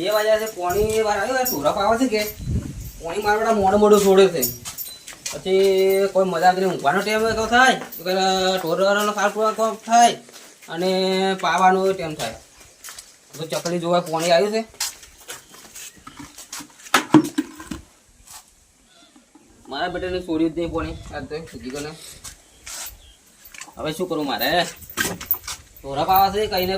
બે વાગ્યા છે, પોણી વાર આવ્યો સુરપ આવે છે કે? પોણી મારા બધા મોડું મોડું છોડે છે. પછી કોઈ મજા નહીં. ઊંઘવાનો ટાઈમ તો થાય. ઢોરવાનો કોક થાય. અને પાવાનો ટાઈમ થાય. તો ચકલી જોવા પોણી આવ્યું છે. મારા બેટાને છોડ્યું જ નહીં પોણી. આ તો સુધી કોને હવે શું કરું મારે? ટોરા પાવા છે, કહીને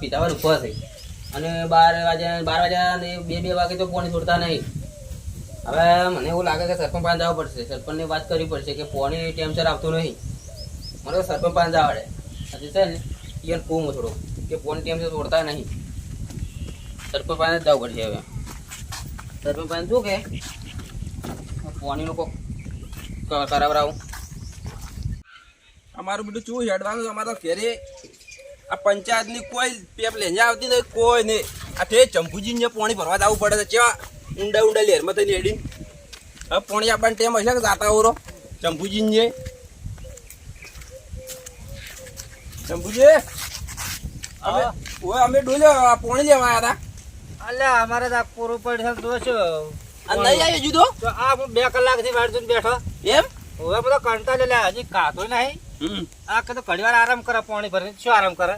પીતાવાર ઊભા છે. અને બાર વાગ્યા બાર વાગ્યા બે બે વાગે તો પોણી છોડતા નહીં. હવે મને એવું લાગે કે સરપંચ પાસે જવું પડશે. સરપંચને વાત કરવી પડશે કે પોણી ટાઈમસર આવતું નહીં. મને સરપંચ પાસે આવડે હજી છે ને ઈયન કહું હું થોડું, કે પોણી ટેમ્પર છોડતા નહીં. સરપંચ પાસે જવું પડશે હવે. સરપંચ પાસે શું કે? પોણીનું કોક કરાવરાવું અમારું બધું શું હેડવાનું અમારા ઘેરે આ પંચાયતની કોઈ પેપ લેંજા આવતી નહીં કોઈ નહીં. આ તે ચંપુજીને પાણી ભરવા જવું પડે છે. ચેવા ઊંડા ઊંડા લેરમાં થઈને હેડીને. હવે પાણી આપવાનો ટેમ હશે કે જાતા ઓરો ચંપુજીને. ચંપુજી અમે ઓય અમે ડોલે આ પાણી લેવા આવ્યા હતા અલ્યા અમારે તો પૂરું પડશે તો શું? નહીં આવ્યો જુદો? તો આ હું બે કલાકથી જોઈને બેઠો. એમ? હવે બધો કંટાળે લે હજી કાતો નહીં. આ કે તો ઘણીવાર આરામ કરે પાણી ભરે શું આરામ કરે?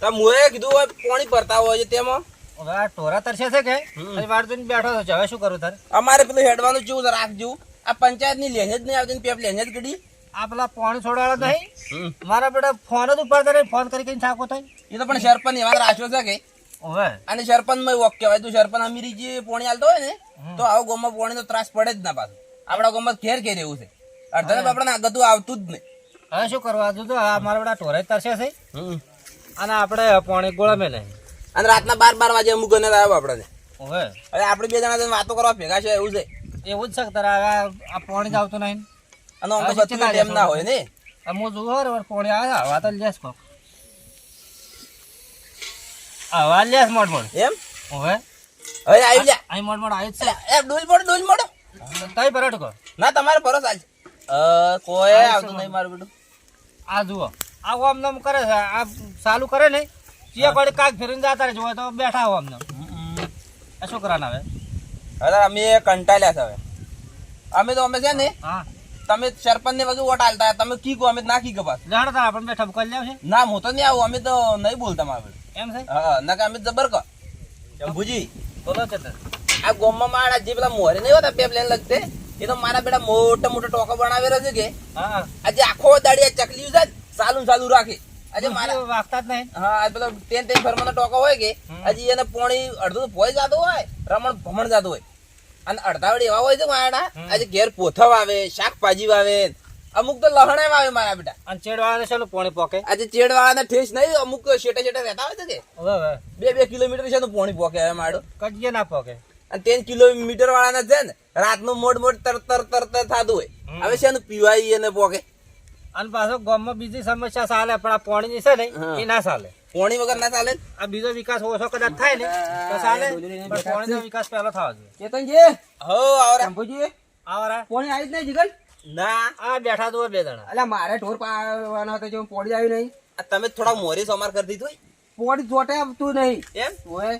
તો મુએ કીધું હોય પાણી ભરતા હોય છે તેમાં. હવે આ ટોરા તરસે છે કે? જોઈને બેઠો છે. હવે શું કરું તારે? અમારે પેલું હેડવાનું જેવું રાખજો. આ પંચાયતની લેંજ જ નહીં આવતી ને પેપ જ ગડી આ પેલા પાણી છોડવાળા નહીં મારા બેટા ફોન જ ઉપાડતા નહીં ફોન કરી કરીને થાકો થાય. એ તો પણ સરપંચ એવા રાખ્યો છે કે? હવે? અને સરપંચમાં વોક કહેવાય તું સરપંચ અમીરી જે પોણી હાલતો હોય ને તો આવો ગામમાં પોણી નો ત્રાસ પડે જ ના પાછું. આપણા ગામમાં ઘેર ઘેર એવું છે. અડધા તો આપણે આવતું જ નહીં. હવે શું કરવા? દઉં તો આ મારા બધા ટોરે તરસે છે. અને આપણે પાણી ગોળા મેલે. અને રાતના બાર બાર વાગે અમુક ને આવ્યો આપણે હવે હવે આપણે બે જણા વાતો કરવા ભેગા છે એવું છે. એવું જ છે તારા તારે આ પાણી જ આવતું નહીં. અને અમે બધું ટેમ ના હોય ને. હું જોઉં રે પાણી આવે હવા તો લેસ કોક. હવા લેસ મોડ મોડ. એમ? હવે હવે આવી જા. અહીં મોડ મોડ આવી જ છે. એ ડોલ મોડો ડોલ મોડો. તઈ પરોઠ કો ના તમારે ભરોસ આજ કોઈ આવતું નહીં મારું બેટું. આ જુઓ. આ ઓમ નમ કરે છે. આ ચાલુ કરે ને ચિયા કોડી કાક ફેરીને જતા રહે. જોવે તો બેઠા ઓમ નમ આ શું કરવાના હવે હવે અમે કંટાળ્યા છે હવે. અમે તો અમે છે ને હા. તમે સરપંચ ને બધું ઓટાલતા તમે કી કહો અમે ના કી કપાસ. જાણતા આપણે બેઠા કરી લેવ છે ના હું તો નહીં આવું. અમે તો નહીં બોલતા મારે એમ છે? હા ના કે અમે જબર કહો. શંભુજી. બોલો છે. આ ગોમમાં મારા જે પેલા મોરે નહીં હોતા પેપ પ્લેન લગતે? એ તો મારા બેટા મોટા મોટા ટોકા બનાવેલા છે કે આજે આખો દાડી ચકલી છે સાલું ચાલુ ચાલુ રાખે. આજે મારા મારા વાગતા જ નહીં. હા આ પેલો ટેન ટેન ફરમાનો ટોકો હોય કે હજી એને પોણી અડધું ભોય જતો હોય રમણ ભમણ જતો હોય. અને અડધા વડે એવા હોય છે મારા આજે ઘેર પોથવ આવે શાકભાજી વાવે અમુક તો લહણે આવે મારા બેટા. અને ચેડવાને ચાલો પોણી પોકે? આજે ચેડવાળાને ઠેસ નહીં અમુક શેટે શેટે રહેતા હોય છે કે. બે બે કિલોમીટર છે પોણી પોકે હવે માડો કટકે ના પોકે? અને તેન કિલોમીટર વાળાના છે ને રાતનું મોડ મોડ તર તર તર તર થતું હોય. હવે છે પીવાય એને પોકે. અને પાછો ગામમાં બીજી સમસ્યા ચાલે પણ આ પાણીની છે ને એ ના ચાલે. પાણી વગર ના ચાલે આ બીજો વિકાસ ઓછો કદાચ થાય ને તો ચાલે. પણ પાણીનો વિકાસ પહેલો થવા જોઈએ. કેતનજી હો આવરા. શંભુજી? આવરા. પોણી આવી જ નહીં જીગલ ના. આ બેઠા તો બે જણા. એટલે મારે ઢોર પાવાનો હતો જો પોડી આવી નહીં. આ તમે થોડા મોરી સોમાર કરી દીધું હોય. પોડી જોટે આવતું નહીં. એમ? ઓય.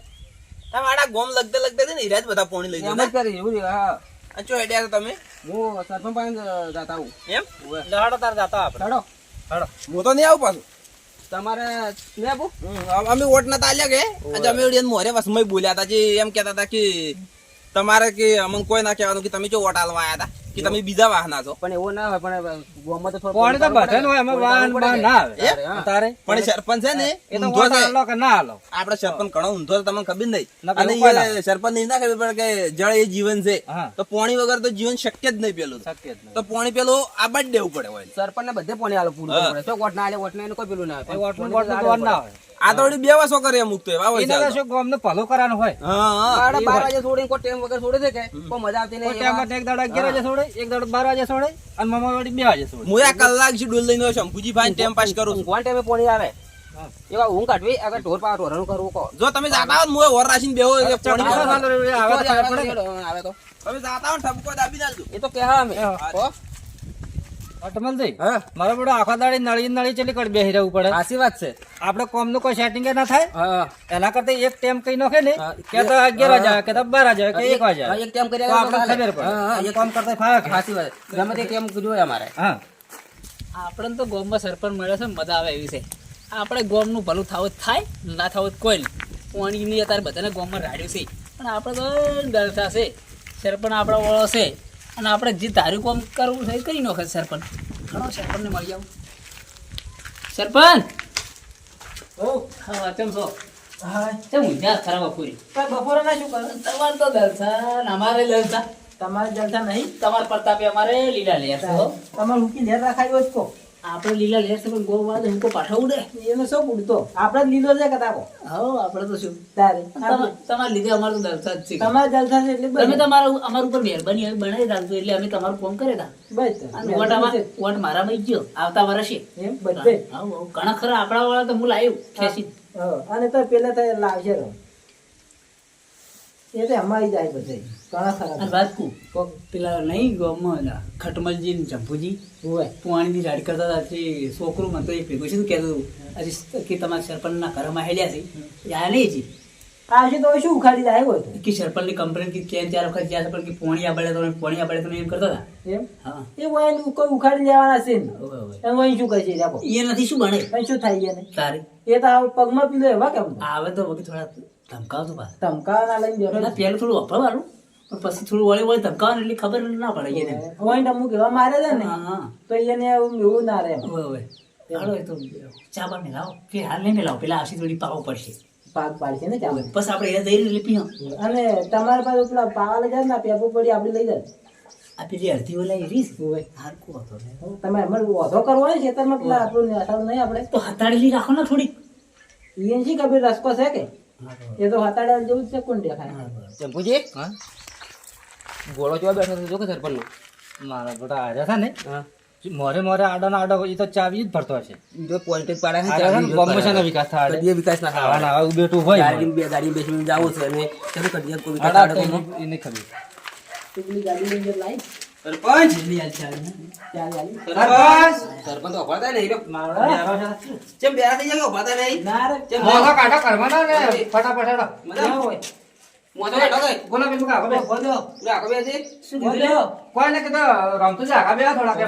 તમારા ગોમ લગતે લગતે છે ને હીરા બધા પોણી લઈ એમ જ કરી એવું હા. અને હેડ્યા છો તમે? હું સરપંચ પાસે જતા હું એમ? લહાડો તાર જાતા આપણે. ચડો હડો હું તો નહીં આવું પાછું. તમારે આપું? અમે વોટ નતા આલ્યા કે? આજે અમે એને મોરે વસમય બોલ્યા હતા જે એમ કહેતા હતા કે તમારે કે અમને કોઈ ના કહેવાનું કે તમે જો વોટ આલવા આયા હતા? કે તમે બીજા વાહના છો? પણ એવું ના હોય પણ ગોમાં તો થોડું પાણી તો બધે હોય અમે વાહન વાહન ના આવે. તારે પણ સરપંચ છે ને એ તો આલો કે ના હાલો આપડે સરપંચ ઘણો ઊંધો તો તમને ખબર નહીં. અને એ સરપંચ નહીં ના ખબર પણ કે જળ એ જીવન છે. તો પાણી વગર તો જીવન શક્ય જ નહીં પેલું શક્ય જ નહીં. તો પાણી પેલું આબા જ દેવું પડે હોય. સરપંચ ને બધે પાણી હાલો પૂરું પડે. તો ઓટ ના હાલે ઓટ ને કોઈ પેલું ના તો તો ના આલે હોય આ તો બે વાસો કરે અમુક તો વાવ એના. શું ગામનું ભલું કરવાનું હોય. હા હા. બાર બાર વાગે છોડી કો ટાઈમ વગર છોડે છે કે? કો મજા આવતી નહીં ટાઈમમાં એક દાડા 11 વાગે છોડે એક દાડો 12 વાગે છોડે અને મામા વાડી બે વાગે છોડે મુયા કલાકથી ડોલ લઈને શંભુજી ભાઈ ટાઈમ પાસ કરું કોણ ટાઈમે પોણી આવે? એવા ઊંઘ કાઢવી આગળ ઢોર પા ઢોરનું કરવું કો જો તમે જાતા હો ને ઓર રાખીને બેહો એટલે પાણી આવે તો. આવે તમે જાતા હો ઠપકો દાબી નાખજો. એ તો કહેવા અમે. હા. અટમલજી હા? મારે આખા દાડી નળી નળી ચેલી કરી બેસી રહેવું પડે. સાચી વાત છે. આપણે કોમનું કોઈ સેટિંગ ના થાય? એના કરતા એક ટેમ કઈ નોખે ને કે તો અગિયાર વાગે કે તો બાર વાગે કે એક વાગે હા, એક ટેમ કરી આપણે ખબર પડે. એક કોમ કરતા ફાવે? સાચી વાત. ગમે તે ટેમ જોઈએ અમારે. હા. આપણે તો ગોમમાં સરપંચ મળે છે મજા આવે એવી છે. આપણે ગોમનું ભલું થાવું થાય ના થાવું કોઈ નહીં. પાણીની અત્યારે બધાને ગોમમાં રાડ્યું છે. પણ આપણે તો ડરતા છે. સરપંચ આપણા ઓળો છે. અને આપણે જે ધાર્યું કામ કરવું છે એ કરી નાખે સરપંચ. ઘણો સરપંચને મળી જાવ સરપંચ! હા કેમ છો? કેમ ઊંઝા ખરાબ પૂરી બપોરે ના શું કરે? તમારે તો દલસા ને અમારે લલસા તમારે જલસા નહીં. તમારા પ્રતાપે અમારે લીલા લેર હો. તમારે મૂકી લેર રાખાયો જ કો આપણે લીલા લેર છે પણ ગો વાળે હુંકો પાછો ઉડે એનો શું પૂડતો આપણે લીલો છે કદાકો હો આપણે તો શું? તારે. તમા- તમારા લીધે અમારું તો દલસા છે. તમારે જલસા છે એટલે તમે તમારા અમારા ઉપર મહેરબાની હવે બનાવી રાખજો એટલે અમે તમારું ફોન કરે તા બસ. વોટ આમાં વોટ મારા માં ગયો આવતા વર્ષે. એમ? બધે? હા, ઘણા ખરા આપણા વાળા તો હું લાવ્યું ખેસી અને તો પેલા તો લાવશે એટલે એ તો અમારી જાય બધે. ઘણા ખરા. વાત પેલા નહીં ગામમાં ખટમલજી ને હોય. પાણીની રાડ કરતા હતા તે છોકરું મને તો એ ભેગું છે કહેતું હતું, કે તમારા સરપંચના ઘરમાં હેલ્યા છે. યા નહીં જી આજે તો શું ઉખાડી જાય હોય તો? કે સરપંચની કમ્પ્લેન કે કેમ ચાર વખત જ્યાં સરપંચ કે પોણી આબડે તો પોણી આબડે તો એમ કરતા હતા. એમ? હા. એ હોય કોઈ ઉખાડી લેવાના છે ને. એમ શું છે રાખો. એ નથી શું બને? શું થાય એને? તારે. એ તો આવ પગમાં પીલો એવા કેમ આવે તો વખત થોડા ધમકાવતો તો ધમકાવના લઈને બેઠો ના પહેલું થોડું પણ પછી થોડું વળી વળી ધક્કા એટલે ખબર ના પડે એને. હોય અમુક એવા મારે છે ને હા હા. તો એને એવું એવું ના રહે હવે હવે. હાલો તો ચા બા મેલાવો કે હાલ નહીં મેલાવો પેલા આવશે થોડી પાવો પડશે. પાક પાડશે ને ચાલો બસ આપણે એ દઈ પીઓ. અને તમારા પાસે પેલા પાવા લઈ જાય ને પેપો પડી આપણે લઈ જાય આ પેલી અડધી ઓલા રીસ. હોય. હારકું હતો ને તમે અમારે ઓધો કરવો હોય ખેતરમાં પેલા આપણું નેસાડું નહીં આપણે. તો હતાડેલી રાખો ને થોડીક. ઈયન શી ખબર રસ્કો છે કે? એ તો હતાડે જેવું જ છે કોણ દેખાય? ચંપુજી? ઘોડો જોવા બેઠો જો કે સરપંચ મારા બધા આજા છે ને મોરે મોરે આડો ના આડો એ તો ચાવી જ ભરતો હશે. જો પોઈન્ટ પાડે છે આજા છે ને ચાલી ગમે છે ને વિકાસ થાય કડીએ વિકાસ ના આવા ના આવું બેઠું હોય ગાડી બે ગાડીમાં બેસીને જાવું છે અને ચાલો કડિયા કોઈ વિકાસ આડા એને ખબર. તું ગાડી લઈને લાઈ સરપંચ! જલ્દી હાલ ચાલ? ચાલ આલી. સરપંચ! સરપંચ. તો ઊભા ને એટલે મારો ચેમ બેરા થઈ જાય કે ઊભા થાય નહીં? ના રે. ચેમ મોઢો કાઢો કરવાનો ને. ફટાફટ હેડો. મજા હોય? મોટો બેઠો કઈ બોલો પેલું કાકો બે. બોલો. આખો બે છે શું બોલો. કીધું લે? કોઈને રમતું કાકા બે થોડા છે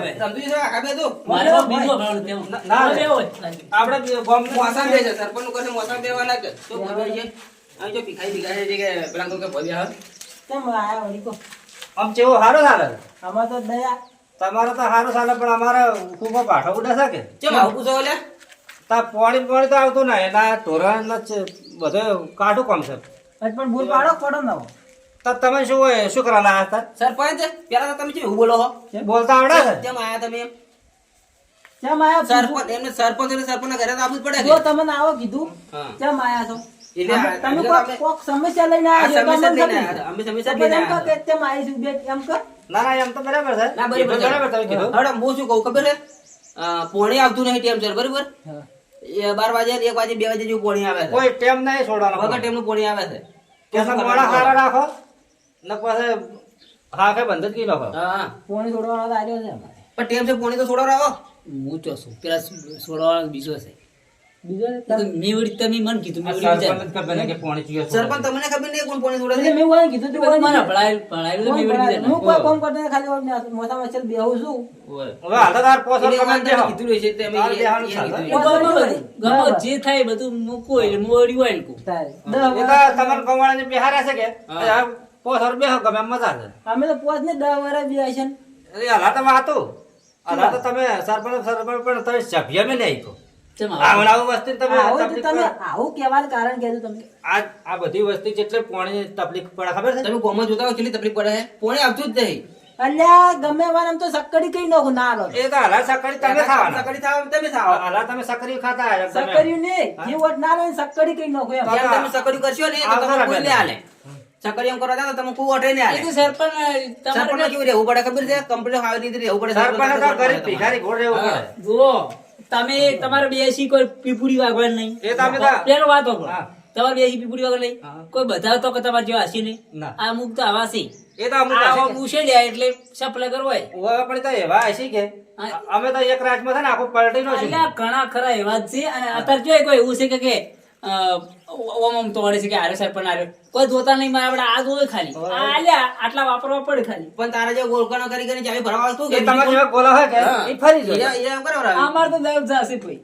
આખા બે તો? મારે તો બીજું અભડાણું તેમ. ના, ના. બે હોય. આપણે ગોમ મોસમ બે છે સરપંચનું બેવાના કે તો છે. જો છે કે પેલા તો કે ભવ્ય હે. આયા વળી કો? આમ ચેવું સારું ચાલે આમાં તો દયા. તમારે તો સારું ચાલે પણ અમારે ખૂબ પાઠો ઉડે છે કે? ચેમ આવું પૂછો લે તા પાણી પાણી તો આવતું ના એના ધોરણ બધો કાઢું કોમ છે. પણ ભૂલ પાડો પડો ના તો તમે શું હોય શું કરવા લાયા હતા? સરપંચ પેલા તો તમે કેમ એવું બોલો હો? બોલતા આવડે છે? કેમ આયા તમે એમ? કેમ આયા સરપંચ એમને સરપંચ અને સરપંચ ના ઘરે તો આવવું જ પડે જો તમને આવો કીધું કેમ આયા છો? તમે કોક કોક સમસ્યા લઈને આવ્યા છો સમસ્યા લઈને અમે સમસ્યા આવ્યા કે કેમ આવીશું બે એમ કર ના ના એમ તો બરાબર છે. ના, બરાબર બરાબર તમે કીધું. હવે હું શું કહું ખબર હે પોણી આવતું નહીં ટેમ સર બરાબર? બાર વાગે એક વાગે બે વાગે જેવું પોણી આવે છે. કોઈ ટેમ નહીં છોડવાનો વગર ટેમનું પોણી આવે છે. કેસા મોડા હારા રાખો. ને પાસે હાકે બંધ જ કી નાખો હા. પોણી છોડવાનો આવ્યો છે પણ ટેમ છે પોણી તો છોડો રાખો હું તો છું પેલા છોડવાનો બીજો છે. બીજો એ તો મેં વળી તમે મને કીધું મેં વળી સરપંચ વિચાર્યું. જ ખબર કે ચીયો સરપંચ તમને ખબર નહીં કોણ મેં કીધું તું મને તો હું કોઈ કામ કરતો ખાલી બેહું છું. હવે હાલ તાર પોસર કીધું ગમે જે થાય બધું મૂકો એટલે મોડી તો છે કે. પોસર બેહો ગમે મજા છે. અમે તો પોસ ને દહ વર્ષ બે છે એ હાલા તમે હતું હાલા તો તમે સરપંચ સરપંચ પણ તમે સભ્ય મેં નહીં આ આવું? આવું વસ્તુ તમે આવું તો તકલીફ તમે પડે. આવું કહેવાનું કારણ કહેજો તમે આ આ બધી વસ્તુ જેટલે પાણી તકલીફ પડે ખબર છે? તમે ગોમાં જોતા કેટલી તકલીફ પડે છે? આવતું જ નહીં. અલ્યા ગમે વાર આમ તો સક્કડી કઈ નાખું ના લો એ તો હાલા સકડી તમે ખાવાના. સકડી થાવ તમે થાવ હાલા તમે સકરી ખાતા આયા તમે. સક્કડ્યું ને જે વોટ ના લો સક્કડી કઈ નાખું એમ. તમે સકડી કરશો ને તો તમને કોઈ. નહીં હાલે. સકડી એમ કરો તો તમે કોઈ નહીં એ હાલે સરપંચ સરપંચ કેવું રહેવું પડે ખબર છે? કમ્પ્લીટ આવી રીતે રહેવું પડે. સરપંચ ગરીબ ભિખારી ઘોડ રહેવું પડે. જુઓ તમે તમારે બેસી કોઈ પીપુડી વાગવા નહીં. એ તમે પેલો વાત હોય તમારે બેસી પીપુડી વાગવા નહીં? કોઈ બધા તો તમારે જેવા હશે નહીં? આ અમુક તો આવા છે. એ તો અમુક આવા. પૂછે લે એટલે સપ્લાય કરવો હોય પણ તો એવા હશે કે. અમે તો એક રાજમાં છે ને આખું પલટી નો છે. ઘણા ખરા એવા જ છે. અને અત્યારે જો કોઈ એવું છે કે ઓમ ઓમ તોડે છે કે આરે સરપંચ આરે. કોઈ જોતા નહીં મારા આપણે આ જોવે ખાલી. આલ્યા આટલા વાપરવા પડે ખાલી. પણ તારા જે ગોળકાનો કરી કરીને ચાવી ભરાવા આવતું કે તમે જેવા ગોલા હોય કે એ ફરી જાય હીરા એમ કરાવરાવે. અમાર તો દસ જશે ભાઈ.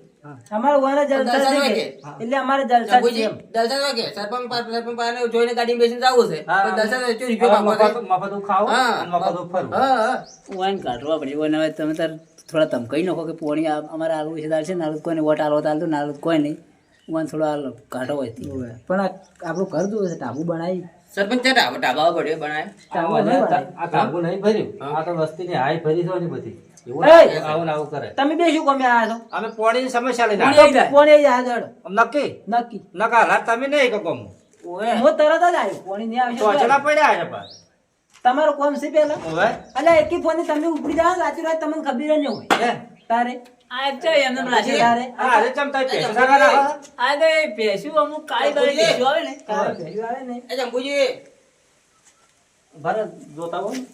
અમારે વાના જલસા છે? એટલે અમારે જલસા છે જલસા કે? સરપંચ પા- સરપંચ પાસે જોઈને ગાડી બેસીને જાવું છે. પણ જલસા તો ચો રૂપિયો હવે મફત મફત ખાવું અને મફત ફરવું હા, હા. કાઢવા પડી. ઓને હવે તમે તાર થોડા ધમકાઈ નાખો કે પોણી આ- અમારે આલુ છે છે નાલુ કોઈને વોટ તો આલુ તો કોઈ નહીં. થોડો કાઢો હોય પણ આપણું ઘર જોવે છે ટાબુ બનાવી. સરપંચ ઢાબા ઢાબા બનાય ટાબુ આ નહીં આ ધાબુ નહીં ભર્યું. આ તો વસ્તીની હાઈ ભરી છે બધી. તમે બે શું કમે આવ્યા છો? અમે પોણીની સમસ્યા લઈને પોણી આવ્યા. આવી જાય. કોણ એ જાય જડ? નક્કી? નક્કી. નકા હાલ તમે નહીં કે હું તરત જ આવ્યો. કોણી નહીં પડ્યા છે પાછા. તમારો કોમ છે પેલા? અલ્યા એકી ફોન તમે ઉપડી જાવ સાચી રાત તમને ખબર નહીં હોય. હે? તારે? આ એક એમને પેલા તારે આ હારે. ચમ તારી પેટ સાગા આ તો એ અમુક કાળી કાળી ભેંસું આવે ને. આવે ને. એ જંબુજી ભરત જોતા હોય. ને.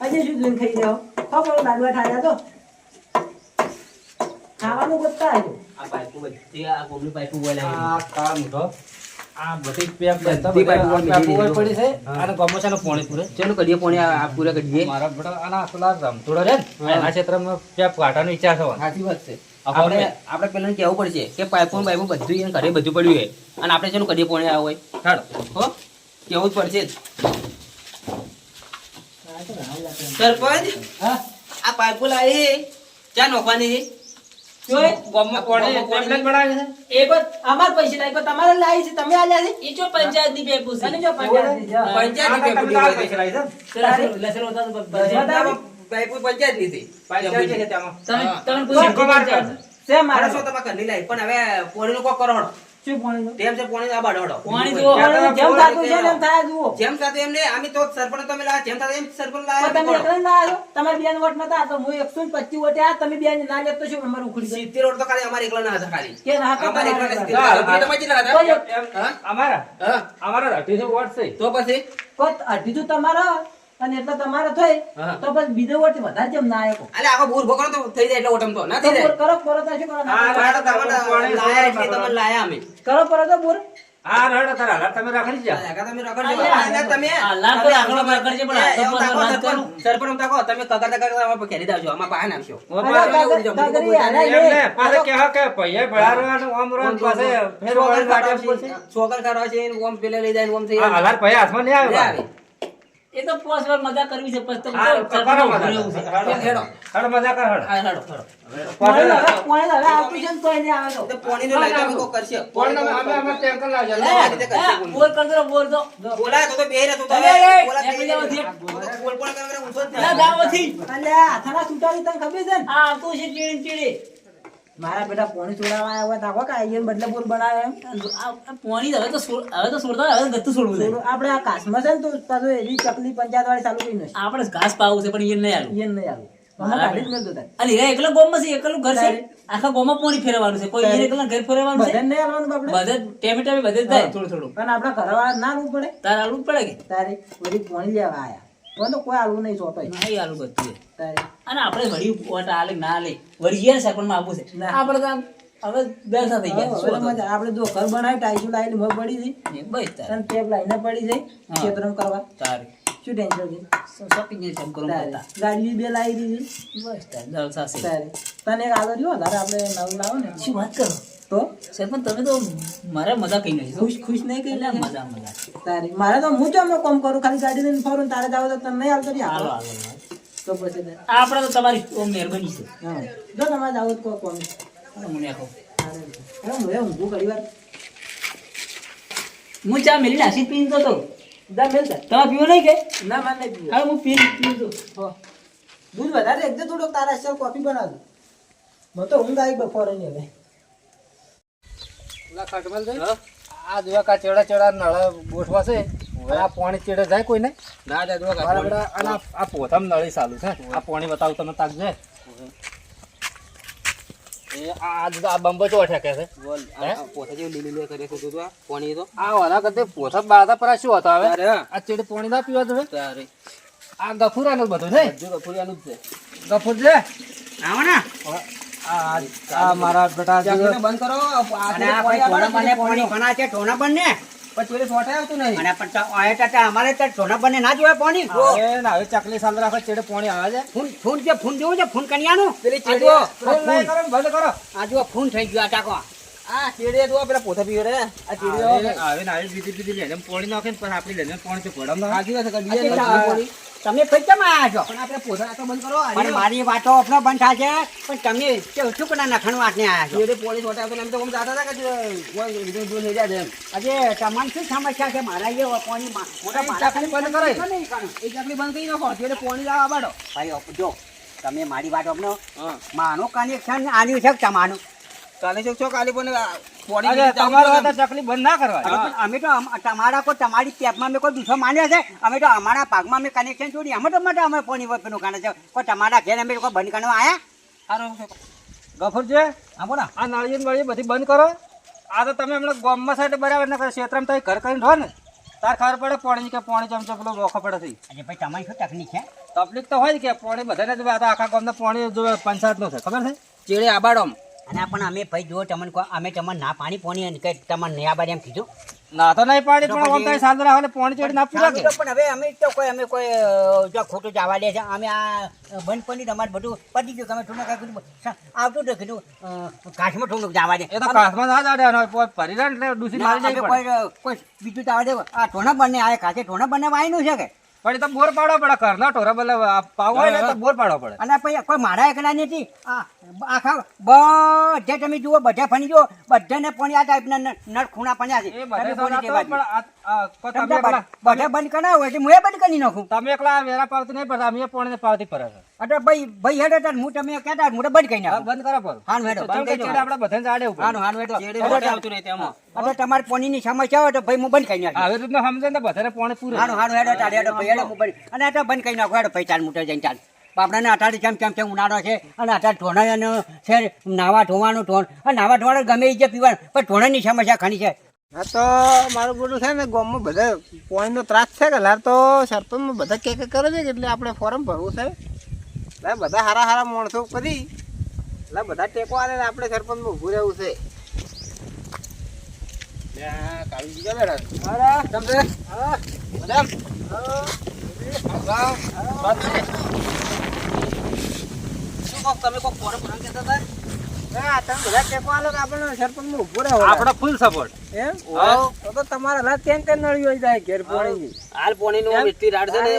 આજે શું જોઈને ખાઈ જાઓ તો. ખાવાનું ગોતતા આવજો આ પાઇપો બધી આ ગોમની પાઇપો બોલાવી આ કામ તો આ બધી પેપ બધી બધા પાઇપો આ પેપો બધી પડી છે. હા. અને પાણી પૂરે. ચલો કરીએ પોણી આ આ પૂરા મારા બેટા આના પેલા રમતોડો છે ને. ક્ષેત્રમાં પેપ કાઢવાનો ઈચ્છા થવાનો. સાચી વાત છે. આપણે આપણે પેલા કહેવું પડશે કે પાઇપો ને બાઇપો બધું ઘરે બધું પડ્યું હોય અને આપણે ચલો કરીએ પોણી આવ્યો હોય? ચાલો હો? કેવું જ પડશે સરપંચ આ પાઇપો લાવી ક્યાં નોખવાની છે? પંચાયત લીધી તેમાં? તમે પૂછો માર લાવી પણ હવે પોણીનું કોક કરો હળો. શું પાણી તેમ છે પોણી. પોણી. જેમ થાતું છે ને થાય જુઓ. જેમ સાથે એમને આમી તો સરપંચ તમે લાવ્યા જેમ સાથે એમ સરપંચ પણ તમે એકલા ના આવ્યો તમારે બેન વોટ નતા તો હું એકસો પચીસ આ તમે બેન ના લેત તો અમારું ઉખડી જાય સિત્તેર વોટ તો ખાલી અમારે એકલા ના હતા ખાલી. કે હતા અમારે એકલા હતા? અમારા? અમારા વોટ છે. તો પછી? કોઈ અઢી તો તમારા. અને એટલે તમારે થઈ તો બસ બીજો વોટ વધારે જેમ ના આવ્યો અલે આખો ભૂર ભોગવણો તો થઈ જાય એટલે ઓટમ તો ના થઈ જાય. કરો કરો તો શું કરો હા, લાયા એટલે પોણી તમને લાયા અમે. કરો કરો તો બોર હા રડો તારા હાલ તમે રાખડી જા લાયા તમે રાખડી જા અને તમે આ લાખ તો આંકડો રખડજે, પણ એ, આ એવું સરપંચ તાકો, તમે કગર કગર અમારા પર દાવજો આમાં પાહે હાલા, લે. એમને પાસે કહો કે પૈયે ભરારવાનું આમ રોન પાસે ફેર વળી વાટે છોકર કરો છે ઓમ પેલે લઈ જાય ઓમ થઈ આ જાય. પૈયા હાથમાં નહીં લે આવે. આવે. એ તો પોસ વાર મજા કરવી છે પછી તો કરો. હેડો. મજા કર હેડો. હેડો. પોણી હવે પોણી છે તોય નહીં આવે તો તો પોણીનું લઈ તમે કોક કરશે. કોણ તમે- અમે- અમે ટેન્કર લાવજો. લે, આ રીતે કરશે એ, પોણી. બોર કરજો ને, બોર તો. તો તો બેહી રહે તો તો એ, બેહી. તો તો બોલ બોલ કરે કરે ઊંચો ના, થાય. ગામમાંથી. અલ્યા હાથાના સુટાડી તને ખબર છે આ આવતું છે ચીડી ચીડી. મારા બેટા પોણી છોડાવવા આવ્યા હોય તો આખો કે આઈને બદલે બોર બનાવે એમ પોણી હવે તો હવે તો છોડતા હવે ગતું છોડવું છે. આપણે આ કાશમાં છે ને તો પાછું એવી ચકલી પંચાયત વાળી ચાલુ કરી નથી આપણે ઘાસ પાવું છે પણ એ નહીં આવ્યું એ નહીં આવ્યું અને હીરા એકલો ગોમમાં છે એકલું ઘર છે? આખા ગોમમાં પોણી ફેરવાનું છે. કોઈ ઘર ફેરવાનું છે? બધાને નહીં આલવાનું બાપડે? બધે ટેમે ટેમે બધે જ થોડું થોડું. અને આપણા ઘરવાળા ના પડે? તારે પડે કે? તારે બધી પોણી લેવા આયા. તો કોઈ નહીં આલુ બધું છે. તારે. અને આપણે વળી ઓટ આલે ના આલે વળી ગયા સરપંચમાં આપવું છે. આપણે તો હવે બેસા થઈ ગયા હવે આપણે જો ઘર બનાવી ટાઈસુ લાવીને મગ પડી જઈ બસ તારે. ટેપ લાઈને પડી જઈ. ખેતરમ કરવા. તારે. શું ટેન્શન છે? શોપિંગ ને તેમ કરો ગાડી બે લાવી દીધી. બસ તારે જલસા છે. તારે. તને એક આગળ રહ્યો તારે આપણે નવું લાવો ને. શું વાત કરો? તો સરપંચ તમે તો મારે મજા કઈ નહીં ખુશ ખુશ નહીં કઈ? એટલે મજા મજા. તારે મારે તો હું જો અમે કોમ કરું? ખાલી ગાડી લઈને ફરું તારે જાવ તો તમે આવતો રી હાલો હાલો. તો પછી આપણે તો તમારી ઓ મહેરબાની છે. હા. જો તમારે જાવ તો કોઈ કોમ મને આખો. અરે હું ઊંઘું ઘડી વાર હું ચા મેલી નાસી પીતો તો જા મેલ જા. તમે પીવો નહીં કે? ના મારે નહીં પીવો. હવે હું પી પીતો. દૂધ વધારે એકદમ થોડોક તારા સર કોફી બનાવજો. મને તો ઊંઘ આવી બપોરે ની હવે. આ જોવા કા ચેડા ચેડા નળ ગોઠવા છે. આ પાણી ચેડે જાય કોઈને? ના જા દુઆ મારા અને આ પોથમ નળી ચાલુ છે. આ પાણી બતાવું તમે તાકજે એ આ આ- આ બંબો ચો ઠેકે છે. બોલ આ- આ પોતા જેવું લીલું લીલું કરે છે આ પોણી તો? આ ઓલા કરતે પોતા બાળતા પર આ શું હતો હવે? તારે આ ચેડે પાણી ના બધું ગફુર છે? આવો ને. આ આ મારા બેટા બંધ કરો. આ અને આ ભાઈ ટોના બને પાણી ઘણા છે ટોના બંને. પછી સોટે આવતું નહીં. અને પણ તો આ તો તો અમારે તો ટોના બંને ના જોવે પાણી. હવે ચકલી સાલ રાખો ચેડે પાણી આવે છે. ફૂન ફૂન છે ફૂન જેવું છે ફૂન કન્યાનું. પેલી કરો બંધ કરો. આ જુઓ ફૂન થઈ ગયો આ ટાંકો. આ ચેડીએ જો પેલા પોતા પીવે રે. આ ચેડીઓ હવે હવે બીજી બીજી લઈને પાણી નાખે ને આપણી લઈને પાણી તો પડમ વાત છે તમે ફરી કેમ આવ્યા છો? પણ આપણે પોતા તો બંધ કરો અને મારી વાતો આપણો બંધ છે. પણ તમે શું કના નખણ વાટને આવ્યા છો. ચેડે પોલીસ સોટે તો એમ તો જાતા હતા કે લઈ જાય એમ. આજે તમારી શું સમસ્યા છે? મારા એ પાણી ચાકરી બંધ કરો. એ ચાકરી બંધ કરી નાખો એટલે પોણી લાવવા બાડો ભાઈ જો તમે મારી વાત આપનો માનો કનેક્શન આની છે તમારું? કાલે છો છો કાલે પણ લીધી તમારો ચાલુ બંધ ના કરવા અમે તો તમારા કોઈ તમારી કેબમાં મેં કોઈ દુસો માન્યો છે? અમે તો અમારા પાકમાં મેં કનેક્શન જોડી અમે તો માટે અમે પાણી વપરાનું કાઢે છે. કોઈ તમારા ઘેર અમે કોઈ બંધ કરવા આવ્યા સારું ગફુર છે હા બોલો આ નળીઓ ને બધી બંધ કરો. આ તો તમે હમણાં ગામમાં સાઈડ બરાબર ના કરો ક્ષેત્રમાં તમે ઘર કરીને રહો ને. તાર ખબર પડે પાણી કે પાણી ચમચો પેલો વખો પડે ભાઈ તમારી શું તકલીફ છે? તકલીફ તો હોય જ કે પાણી બધાને જ આખા ગામના પાણી જો પંચાયતનું છે. ખબર છે? ચેડે આબાડો અને પણ અમે ભાઈ જો તમને અમે તમને ના પાણી પોણી અને કઈ તમને આ બાજુ એમ કીધું. ના તો નહીં તો પણ ઓમ પછી- તો હવે પોણી ચડી ના પૂરા પણ હવે અમે તો કોઈ અમે કોઈ જો ખોટું જવા દે છે. અમે આ બંધ પડી તમારે બધું પતી ગયું. તમે થોડું કાંઈ કીધું આવતું તો કીધું અ, કાશમાં થોડુંક જવા દે. એ તો કાચમાં ના જાડે રહે ને એટલે મારી જાય કોઈ બીજું જવા દે આ ટોના બંને આ કાચે ટોણા બંને વાયનું છે કે? પણ તો બોર પાડો પડે ઘરના ઢોરા બદલે પાવ હોય ને તો બોર પાડવા પડે. અને પછી કોઈ મારા એકલા નથી આખા બધે તમે જુઓ બધા ફણી જુઓ બધાને પણ આ ટાઈપના ન- નળ ખૂણા પડ્યા છે. બધે બધા બંધ કરાવો હોય એટલે હું એ બંધ કરી નાખું. તમે એકલા વેરા પાવતી નહીં પડતા અમે પણ પાવતી પડે છે. એટલે ભાઈ ભાઈ હેડે તાર હું તમે કેતા હું બંધ કરી હા, બંધ કરો પર હાન હેડો બંધ કરી ચેડે આપણે બધાને જાડે ઉપર. હાન હાન હેડો. ચેડે હેડો આવતું રહે તેમાં. એટલે તમારે પાણીની સમસ્યા હોય તો ભાઈ હું બંધ કરી નાખું. હવે રીતના સમજે ને બધાને પાણી પૂરું. હાન હાન હેડો તાર હેડો ભાઈ હેડો હું બંધ. અને આ બંધ કરી નાખો. હેડો ભાઈ ચાલ મુટે જઈને ચાલ. બાપડાને અટાડી કેમ કેમ કેમ ઉનાળો છે અને અટાડ ઢોણા છે નાવા ધોવાનું ઢોણ. અને નાવા ધોવાનું ગમે એ જે પીવાનું પણ ઢોણાની સમસ્યા ઘણી છે. હા તો મારું બોલું છે ને ગામમાં બધા પોઈન્ટનો ત્રાસ છે કે લાર તો સરપંચમાં બધા કે કે કરે છે એટલે આપણે ફોર્મ ભરવું છે. એટલે બધા હારા હારા માણસો કરી એટલે બધા ટેકો આવે ને આપણે સરપંચમાં ઊભું રહેવું છે. તમે કોક પોરે પોરા હતા? આપણો ફૂલ સપોર્ટ એમ? તો તમારે તમારા લાગ કેમ નળી હોય જાય ઘેર પોણીની? હાલ એટલી રાડ છે ને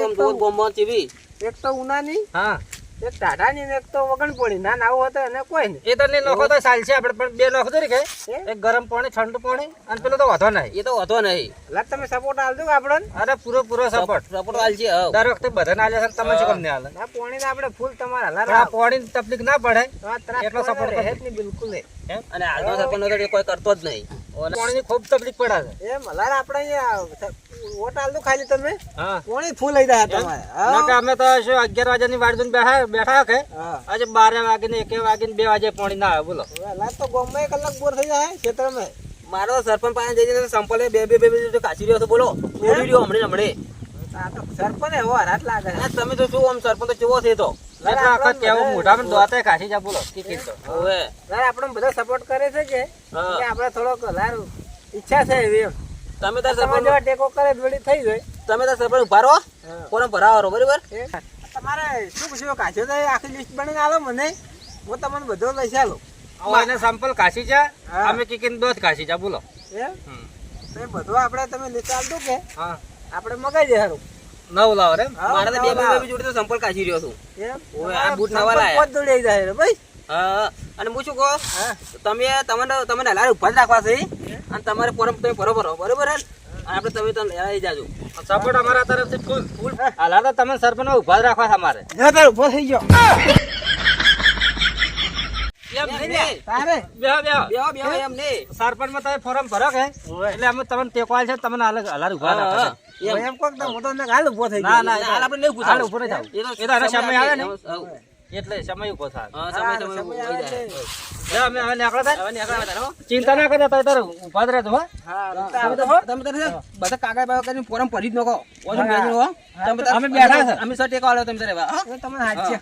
ચીવી. એક તો ઉનાની. હા. એક ટાઢાની એક તો વગણ પોણી ના નાવું હતો એને કોઈ નહીં. એ તો નોખો તો ચાલશે આપણે પણ બે નોખો તો કે એક ગરમ પાણી ઠંડુ પાણી અને પેલો તો વધો નહીં. એ તો હતો નહીં. એટલે તમે સપોર્ટ આલજો આપણને અરે પૂરો પૂરો સપોર્ટ સપોર્ટ છે દર વખતે બધાને આલે છે તમે શું આલે? પોણીને આપણે ફૂલ તમારે પણ આ તકલીફ ના પડે. એટલો સપોર્ટ કરો. રહે જ નહીં બિલકુલ નહીં. અને હાલનો કોઈ કરતો જ નહીં. પાણીની ખૂબ તકલીફ પડે છે એમ આપણે અહીંયા વોટ આલજો ખાલી તમે? હા. પોણી ફૂલ લઈ જાય તમારે? ના અમે તો શું વાગ્યાની વાડ બેઠા બેઠા કે? આજે વાગે ને એક વાગે ને બે વાગે પાણી ના આવે બોલો. હલાર તો કલાક બોર થઈ જાય ખેતરમાં. મારો સરપંચ પાસે જઈને સંપલે બે બે બે બે કાચી રહ્યો હતો બોલો. બોલી રહ્યો હમણે હમણે. સરપંચ એવો લાગે. તમે તો શું આમ સરપંચ તો કેવો છે તો. હલાર બધા સપોર્ટ કરે છે કે? હા. આપણે થોડોક ઈચ્છા છે એવી એમ. તમે તાર સરપંચ જેવા ટેકો કરે થોડી થઈ જાય. તમે તાર સરપંચ ઉભારો ફોરમ ભરાવો બરાબર? તમારે શું પૂછ્યું? કાચો તો આખી લિસ્ટ બનાવીને આલો મને. હું તમને બધો લઈ ચાલો હવે એને સંપલ કાશી જા અમે કીકીને દોધ કાશી જા બોલો. એ? બધું આપણે તમે લિસ્ટ આલજો કે. હા. આપણે મગાઈ દે હારું. નવ લાવો રે. મારે તો બે બે જોડી તો સંપલ કાશી રહ્યો છું. આ બૂટ નવા લાયા. પોત દોડી જાય રે ભાઈ. અને હું શું કહો? તમે તમને તમને હલાર ઊભા જ રાખવા છે. અને તમારે પરમ તમે બરોબર બરોબર અને આપણે તમે તમે લઈ જાજો. સપોર્ટ અમારા તરફથી ફૂલ ફૂલ હાલા તો તમે સરપંચ ઊભા જ રાખવા છે અમારે. તાર ઊભો થઈ ગયો. ને સરપંચમાં તમે ફોરમ ભરો કે? એટલે અમે તમને ટેકવાલ છે તમને અલગ હલાર ઊભા રાખવા એમ. એમ કોક તો હું તો હાલ ઊભો થઈ ગયો. ના આપણે નહીં એ તો આવે ને. એટલે સમય ઊભો થાય. સમય સમય ઊભો જાય. અમે હવે નીકળો થાય હવે નીકળો હવે તારે, હો. ચિંતા ના કરતા તારે ઊભા જ રહેજો હો. તમે તારે બધા કાગળ બાગળ કરીને ફોરમ ભરી જ રહો. તમે તારે- અમે બેઠા અમે સર ટેકો આલો તમે તારે તમને હાથ છે.